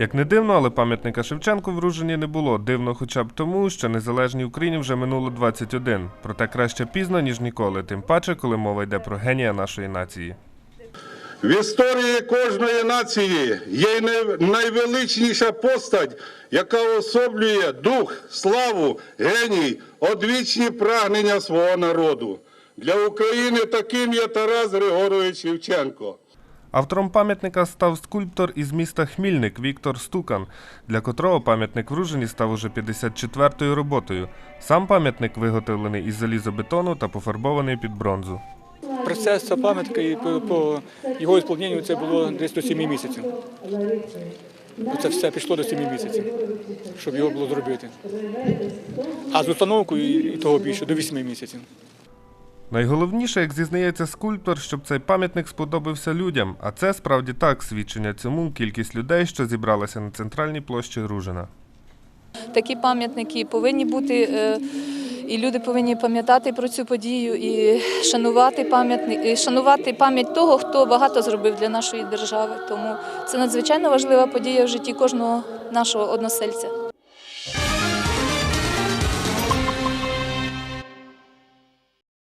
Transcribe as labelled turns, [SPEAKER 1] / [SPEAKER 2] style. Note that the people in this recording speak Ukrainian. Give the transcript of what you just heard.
[SPEAKER 1] Як не дивно, але пам'ятника Шевченку в Ружині не було. Дивно хоча б тому, що незалежній Україні вже минуло 21. Проте краще пізно, ніж ніколи, тим паче, коли мова йде про генія нашої нації.
[SPEAKER 2] В історії кожної нації є найвеличніша постать, яка особлює дух, славу, геній, одвічні прагнення свого народу. Для України таким є Тарас Григорович Шевченко.
[SPEAKER 1] Автором пам'ятника став скульптор із міста Хмільник Віктор Стукан, для котрого пам'ятник в Ружині став уже 54-ю роботою. Сам пам'ятник виготовлений із залізобетону та пофарбований під бронзу.
[SPEAKER 3] Процес пам'ятка і по, його ісполненню це було десь до 7 місяців. Це все пішло до 7 місяців, щоб його було зробити. А з установкою і того більше до 8 місяців.
[SPEAKER 1] Найголовніше, як зізнається скульптор, щоб цей пам'ятник сподобався людям, а це справді так свідчення цьому кількість людей, що зібралася на центральній площі Ружина.
[SPEAKER 4] Такі пам'ятники повинні бути, е, і люди повинні пам'ятати про цю подію і шанувати пам'ятник, і шанувати пам'ять того, хто багато зробив для нашої держави. Тому це надзвичайно важлива подія в житті кожного нашого односельця.